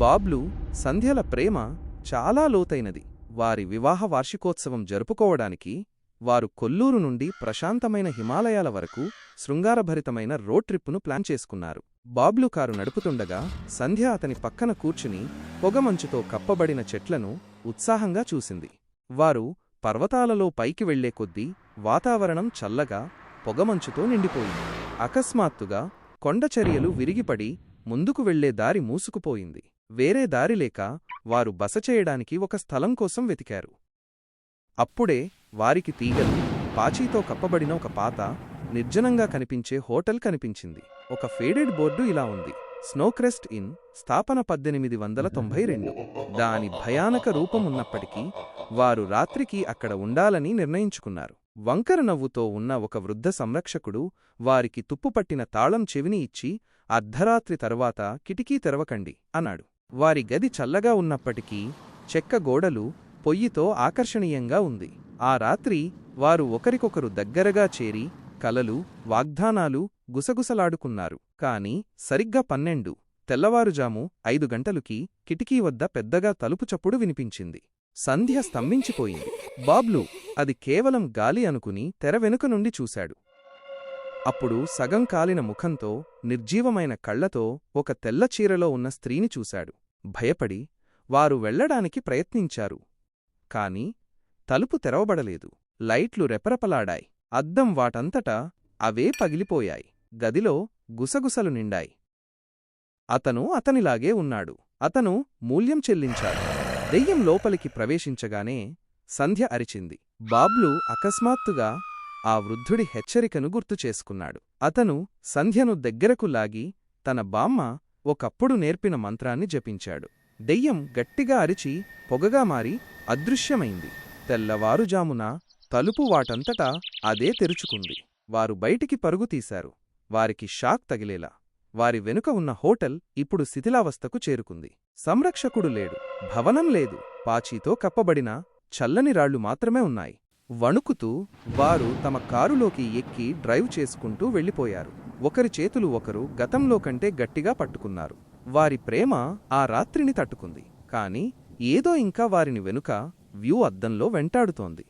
బాబ్లు సంధ్యల ప్రేమ చాలా లోతైనది. వారి వివాహ వార్షికోత్సవం జరుపుకోవడానికి వారు కొల్లూరు నుండి ప్రశాంతమైన హిమాలయాల వరకు శృంగారభరితమైన రోడ్ ట్రిప్పును ప్లాన్ చేసుకున్నారు. బాబ్లు కారు నడుపుతుండగా సంధ్య అతని పక్కన కూర్చుని పొగమంచుతో కప్పబడిన చెట్లను ఉత్సాహంగా చూసింది. వారు పర్వతాలలో పైకి వెళ్ళే కొద్దీ వాతావరణం చల్లగా పొగమంచుతో నిండిపోయింది. అకస్మాత్తుగా కొండచర్యలు విరిగిపడి ముందుకు వెళ్ళే దారి మూసుకుపోయింది. వేరే దారి లేక వారు బస చేయడానికి ఒక స్థలం కోసం వెతికారు. అప్పుడే వారికి తీగలు పాచీతో కప్పబడిన ఒక పాత నిర్జనంగా కనిపించే హోటల్ కనిపించింది. ఒక ఫేడెడ్ బోర్డు ఇలా ఉంది. స్నోక్రెస్ట్ ఇన్ స్థాపన పద్దెనిమిది వందల తొంభై రెండు. దాని భయానక రూపమున్నప్పటికీ వారు రాత్రికి అక్కడ ఉండాలని నిర్ణయించుకున్నారు. వంకర నవ్వుతో ఉన్న ఒక వృద్ధ సంరక్షకుడు వారికి తుప్పుపట్టిన తాళం చెవిని ఇచ్చి అర్ధరాత్రి తర్వాత కిటికీ తెరవకండి అన్నాడు. వారి గది చల్లగా ఉన్నప్పటికీ చెక్క గోడలు పొయ్యితో ఆకర్షణీయంగా ఉంది. ఆ రాత్రి వారు ఒకరికొకరు దగ్గరగా చేరి కలలు వాగ్దానాలు గుసగుసలాడుకున్నారు. కాని సరిగ్గా పన్నెండు తెల్లవారుజాము ఐదు గంటలుకి కిటికీ వద్ద పెద్దగా తలుపు చప్పుడు వినిపించింది. సంధ్య స్తంభించిపోయింది. బాబ్లు అది కేవలం గాలి అనుకుని తెర వెనుక నుండి చూశాడు. అప్పుడు సగం కాలిన ముఖంతో నిర్జీవమైన కళ్ళతో ఒక తెల్ల చీరలో ఉన్న స్త్రీని చూశాడు. భయపడి వారు వెళ్ళడానికి ప్రయత్నించారు. కాని తలుపు తెరవబడలేదు. లైట్లు రెపరెపలాడాయి. అద్దం వాటంతటా అవే పగిలిపోయాయి. గదిలో గుసగుసలు నిండాయి. అతను అతనిలాగే ఉన్నాడు. అతను మూల్యం చెల్లించాడు. దెయ్యం లోపలికి ప్రవేశించగానే సంధ్య అరిచింది. బాబ్లు అకస్మాత్తుగా ఆ వృద్ధుడి హెచ్చరికను గుర్తుచేసుకున్నాడు అతను సంధ్యను దగ్గరకు లాగి తన బామ్మ ఒకప్పుడు నేర్పిన మంత్రాన్ని జపించాడు. దెయ్యం గట్టిగా అరిచి పొగగా మారి అదృశ్యమైంది. తెల్లవారుజామున తలుపు వాటంతటా అదే తెరుచుకుంది. వారు బయటికి పరుగుతీశారు వారికి షాక్ తగిలేలా. వారి వెనుక ఉన్న హోటల్ ఇప్పుడు శిథిలావస్థకు చేరుకుంది. సంరక్షకుడు లేడు. భవనం లేదు. పాచీతో కప్పబడిన చల్లని రాళ్ళు మాత్రమే ఉన్నాయి. వణుకుతూ వారు తమ కారులోకి ఎక్కి డ్రైవ్ చేసుకుంటూ వెళ్ళిపోయారు. ఒకరి చేతులు ఒకరు గతంలో కంటే గట్టిగా పట్టుకున్నారు. వారి ప్రేమ ఆ రాత్రిని తట్టుకుంది. కాని ఏదో ఇంకా వారిని వెనుక వ్యూ అద్దంలో వెంటాడుతోంది.